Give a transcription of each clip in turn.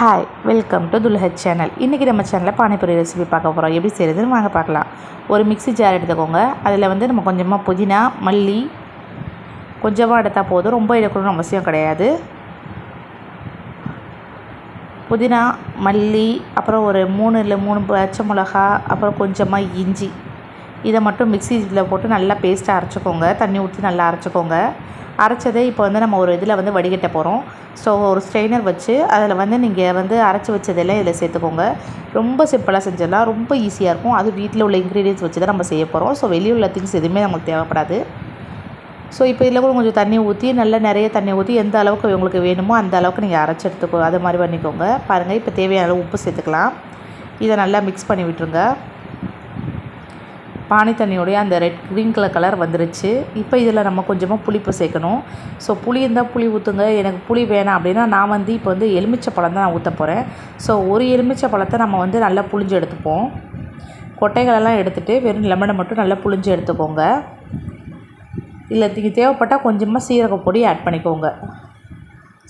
Hi welcome to Dulhath channel இன்றைக்கி நம்ம சேனலில் பானிபூரி ரெசிபி பார்க்க போகிறோம் எப்படி செய்கிறதுன்னு வாங்க பார்க்கலாம். ஒரு மிக்ஸி ஜார் எடுத்துக்கோங்க. அதில் வந்து நம்ம கொஞ்சமாக புதினா மல்லி கொஞ்சமாக எடுத்தால் போதும். ரொம்ப எடுக்கணும்னு அவசியம் கிடையாது. புதினா மல்லி அப்புறம் ஒரு மூணு இல்லை மூணு பச்சை மிளகா அப்புறம் கொஞ்சமாக இஞ்சி. இதை மட்டும் மிக்சியில் போட்டு நல்லா பேஸ்ட்டாக அரைச்சிக்கோங்க. தண்ணி ஊற்றி நல்லா அரைச்சிக்கோங்க. அரைச்சதை இப்போ வந்து நம்ம ஒரு இதில் வந்து வடிகட்ட போகிறோம் ஸோ ஒரு ஸ்ட்ரெயினர் வச்சு அதில் வந்து நீங்கள் வந்து அரைச்சி வச்சதெல்லாம் இதில் சேர்த்துக்கோங்க. ரொம்ப சிம்பிளாக செஞ்சிடலாம். ரொம்ப ஈஸியாக இருக்கும். அது வீட்டில் உள்ள இன்க்ரீடியன்ஸ் வச்சு தான் நம்ம செய்ய போகிறோம் ஸோ வெளியில் உள்ள திங்ஸ் எதுவுமே நமக்கு தேவைப்படாது. ஸோ இப்போ இதில் கூட கொஞ்சம் தண்ணி ஊற்றி நல்லா நிறைய தண்ணி ஊற்றி எந்த அளவுக்கு உங்களுக்கு வேணுமோ அந்த அளவுக்கு நீங்கள் அரைச்சி எடுத்துக்கோ அது மாதிரி பண்ணிக்கோங்க. பாருங்கள் இப்போ தேவையான அளவு உப்பு சேர்த்துக்கலாம். இதை நல்லா மிக்ஸ் பண்ணி விட்டுருங்க. பானி தண்ணியோடைய அந்த ரெட் க்ரீன் கலர் கலர் வந்துருச்சு. இப்போ இதில் நம்ம கொஞ்சமாக புளிப்பு சேர்க்கணும். ஸோ புளி இருந்தால் புளி ஊற்றுங்க. எனக்கு புளி வேணாம் அப்படின்னா நான் வந்து இப்போ வந்து எலுமிச்சை பழம் தான் நான் ஊற்ற போகிறேன். ஸோ ஒரு எலுமிச்சை பழத்தை நம்ம வந்து நல்லா புளிஞ்சு எடுத்துப்போம். கொட்டைகளெல்லாம் எடுத்துகிட்டு வெறும் லெமனை மட்டும் நல்லா புளிஞ்சு எடுத்துக்கோங்க. இல்லை நீங்கள் தேவைப்பட்டால் கொஞ்சமாக சீரக பொடி ஆட் பண்ணிக்கோங்க.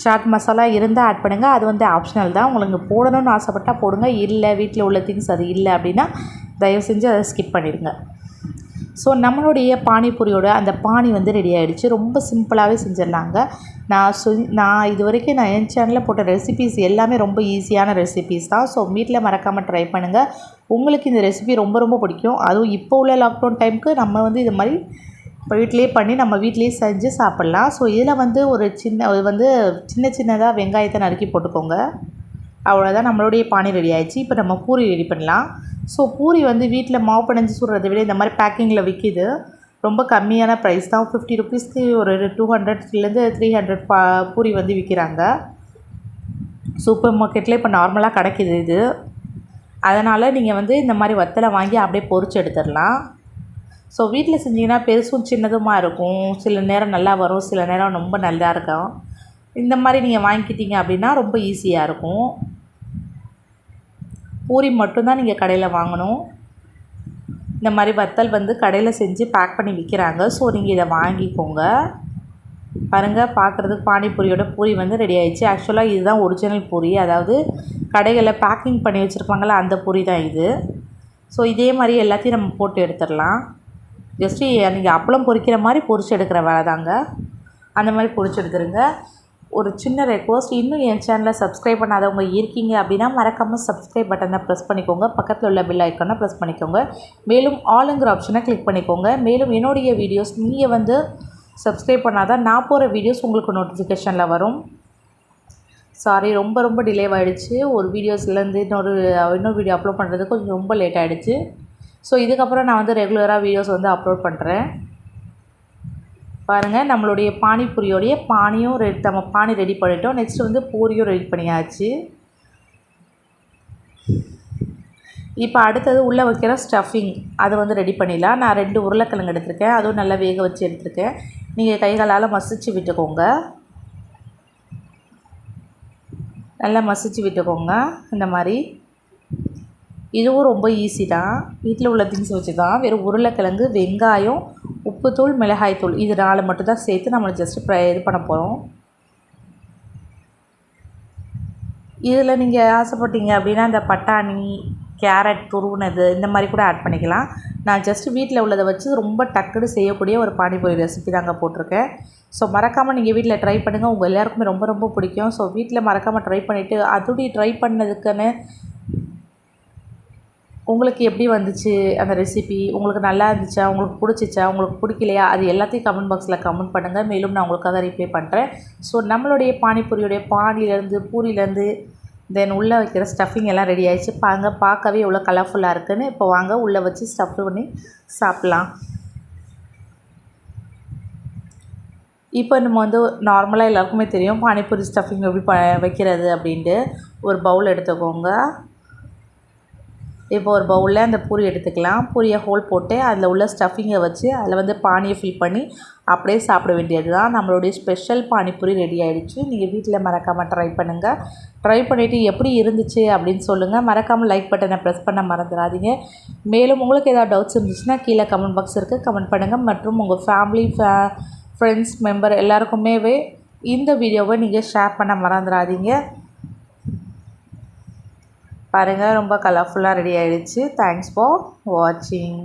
சாட் மசாலா இருந்தால் ஆட் பண்ணுங்கள் அது வந்து ஆப்ஷனல் தான். உங்களுக்கு போடணும்னு ஆசைப்பட்டால் போடுங்க. இல்லை வீட்டில் உள்ள திங்ஸ் அது இல்லை அப்படின்னா தயவு செஞ்சு அதை ஸ்கிப் பண்ணிடுங்க. ஸோ நம்மளுடைய பானிபூரியோட அந்த பானி வந்து ரெடி ஆகிடுச்சு ரொம்ப சிம்பிளாகவே செஞ்சிடலாங்க. நான் சொ நான் இது வரைக்கும் நான் என் சேனலில் போட்ட ரெசிபீஸ் எல்லாமே ரொம்ப ஈஸியான ரெசிபிஸ் தான். ஸோ வீட்டில் மறக்காமல் ட்ரை பண்ணுங்கள் உங்களுக்கு இந்த ரெசிபி ரொம்ப ரொம்ப பிடிக்கும். அதுவும் இப்போ உள்ள லாக்டவுன் டைமுக்கு நம்ம வந்து இது மாதிரி இப்போ வீட்டிலே பண்ணி நம்ம வீட்டிலே செஞ்சு சாப்பிட்லாம். ஸோ இதில் வந்து ஒரு சின்ன வந்து சின்ன சின்னதாக வெங்காயத்தை நறுக்கி போட்டுக்கோங்க. அவ்வளோதான் நம்மளுடைய பானி ரெடி ஆயிடுச்சு. இப்போ நம்ம பூரி ரெடி பண்ணலாம். ஸோ பூரி வந்து வீட்டில் மாவு பிணைஞ்சு சுடுறதை விட இந்த மாதிரி பேக்கிங்கில் விற்கிது ரொம்ப கம்மியான ப்ரைஸ் தான். ஃபிஃப்டி ருபீஸ்க்கு ஒரு டூ ஹண்ட்ரட்லேருந்து த்ரீ ஹண்ட்ரட் பா பூரி வந்து விற்கிறாங்க சூப்பர் மார்க்கெட்டில் இப்போ நார்மலாக கிடைக்கிது இது. அதனால் நீங்கள் வந்து இந்த மாதிரி வத்தலை வாங்கி அப்படியே பொறிச்சு எடுத்துடலாம். ஸோ வீட்டில் செஞ்சிங்கன்னா பெருசும் சின்னதுமாக இருக்கும். சில நேரம் நல்லா வரும் சில நேரம் ரொம்ப நல்லா இருக்கும். இந்த மாதிரி நீங்கள் வாங்கிக்கிட்டீங்க அப்படின்னா ரொம்ப ஈஸியாக இருக்கும். பூரி மட்டும்தான் நீங்கள் கடையில் வாங்கணும். இந்த மாதிரி வத்தல் வந்து கடையில் செஞ்சு பேக் பண்ணி விற்கிறாங்க ஸோ நீங்கள் இதை வாங்கிக்கோங்க. பாருங்கள் பார்க்குறதுக்கு பானிபூரியோட பூரி வந்து ரெடி ஆயிடுச்சு. ஆக்சுவலாக இதுதான் ஒரிஜினல் பூரி. அதாவது கடைகளில் பேக்கிங் பண்ணி வச்சுருப்பாங்களா அந்த பூரி தான் இது. ஸோ இதே மாதிரி எல்லாத்தையும் நம்ம போட்டு எடுத்துடலாம். ஜஸ்ட்டு நீங்கள் அப்பளம் பொரிக்கிற மாதிரி பொரிச்சு எடுக்கிற வேலை தாங்க அந்த மாதிரி பொரிச்சு எடுத்துருங்க. ஒரு சின்ன ரெக்வஸ்ட் இன்னும் என் சேனலை சப்ஸ்கிரைப் பண்ணாதவங்க இருக்கீங்க அப்படின்னா மறக்காமல் சப்ஸ்கிரைப் பட்டனை ப்ரெஸ் பண்ணிக்கோங்க. பக்கத்தில் உள்ள பில் ஐக்கனை ப்ரெஸ் பண்ணிக்கோங்க. மேலும் ஆளுங்கிற ஆப்ஷனை கிளிக் பண்ணிக்கோங்க. மேலும் என்னுடைய வீடியோஸ் நீங்கள் வந்து சப்ஸ்கிரைப் பண்ணாதான் நான் போகிற வீடியோஸ் உங்களுக்கு நோட்டிஃபிகேஷனில் வரும். சாரி ரொம்ப ரொம்ப டிலே ஆகிடுச்சு ஒரு வீடியோஸ்லேருந்து இன்னொரு இன்னொரு வீடியோ அப்லோட் பண்ணுறது கொஞ்சம் ரொம்ப லேட் ஆகிடுச்சு ஸோ இதுக்கப்புறம் நான் வந்து ரெகுலராக வீடியோஸ் வந்து அப்லோட் பண்ணுறேன் பாருங்கள் நம்மளுடைய பானிபூரியோடைய பானியும் ரெடி நம்ம பானி ரெடி பண்ணிட்டோம். நெக்ஸ்ட்டு வந்து பூரியும் ரெடி பண்ணியாச்சு. இப்போ அடுத்தது உள்ளே வைக்கிற ஸ்டஃபிங் அதை வந்து ரெடி பண்ணிடலாம். நான் ரெண்டு உருளைக்கிழங்கு எடுத்திருக்கேன். அதுவும் நல்லா வேக வச்சு எடுத்திருக்கேன். நீங்கள் கைகளால் மசிச்சு விட்டுக்கோங்க. நல்லா மசிச்சு விட்டுக்கோங்க. இந்த மாதிரி. இதுவும் ரொம்ப ஈஸி தான். வீட்டில் உள்ள திங்ஸ் வச்சு தான் வெறும் உருளைக்கிழங்கு வெங்காயம் உப்புத்தூள் மிளகாய்த்தூள் இது நாலு மட்டும்தான் சேர்த்து நம்ம ஜஸ்ட்டு ப்ரை இது பண்ண போகிறோம் இதில் நீங்கள் ஆசைப்பட்டீங்க அப்படின்னா இந்த பட்டாணி கேரட் துருவுனது இந்த மாதிரி கூட ஆட் பண்ணிக்கலாம். நான் ஜஸ்ட்டு வீட்டில் உள்ளதை வச்சு ரொம்ப டக்குனு செய்யக்கூடிய ஒரு பானிபூரி ரெசிபி தாங்க போட்டிருக்கேன். ஸோ மறக்காமல் நீங்கள் வீட்டில் ட்ரை பண்ணுங்கள் உங்கள் எல்லாருக்குமே ரொம்ப ரொம்ப பிடிக்கும். ஸோ வீட்டில் மறக்காமல் ட்ரை பண்ணிவிட்டு அதுடி ட்ரை பண்ணதுக்குன்னு உங்களுக்கு எப்படி வந்துச்சு அந்த ரெசிபி உங்களுக்கு நல்லா இருந்துச்சா? உங்களுக்கு பிடிச்சிச்சா? உங்களுக்கு பிடிக்கலையா? அது எல்லாத்தையும் கமெண்ட் பாக்ஸில் கமெண்ட் பண்ணுங்கள் மேலும் நான் உங்களுக்காக ரிப்ளை பண்ணுறேன் ஸோ நம்மளுடைய பானிபூரியுடைய பானிலேருந்து பூரிலேருந்து தென் உள்ளே வைக்கிற ஸ்டஃபிங் எல்லாம் ரெடி ஆகிடுச்சு பாருங்க பார்க்கவே எவ்வளோ கலர்ஃபுல்லாக இருக்குதுன்னு இப்போ வாங்க உள்ளே வச்சு ஸ்டஃப் பண்ணி சாப்பிட்லாம். இப்போ நம்ம வந்து நார்மலாக எல்லாருக்குமே தெரியும் பானிபூரி ஸ்டஃபிங் எப்படி ப வைக்கிறது அப்படின்ட்டு. ஒரு பவுல் எடுத்துக்கோங்க. இப்போ ஒரு பவுலில் அந்த பூரி எடுத்துக்கலாம். பூரியை ஹோல் போட்டு அதில் உள்ள ஸ்டஃபிங்கை வச்சு அதில் வந்து பானியை ஃபில் பண்ணி அப்படியே சாப்பிட வேண்டியது தான் நம்மளுடைய ஸ்பெஷல் பானிபூரி ரெடி ஆகிடுச்சு நீங்கள் வீட்டில் மறக்காமல் ட்ரை பண்ணுங்கள் ட்ரை பண்ணிவிட்டு எப்படி இருந்துச்சு அப்படின்னு சொல்லுங்கள் மறக்காமல் லைக் பட்டனை ப்ரெஸ் பண்ண மறந்துடாதீங்க. மேலும் உங்களுக்கு ஏதாவது டவுட்ஸ் இருந்துச்சுன்னா கீழே கமெண்ட் பாக்ஸ் இருக்குது கமெண்ட் பண்ணுங்கள் மற்றும் உங்கள் ஃபேமிலி ஃபே ஃப்ரெண்ட்ஸ் மெம்பர் எல்லாருக்குமே இந்த வீடியோவை நீங்கள் ஷேர் பண்ண மறந்துடாதீங்க. பாருங்கள் ரொம்ப கலர்ஃபுல்லாக ரெடி ஆகிடுச்சு தேங்க்ஸ் ஃபார் வாட்சிங்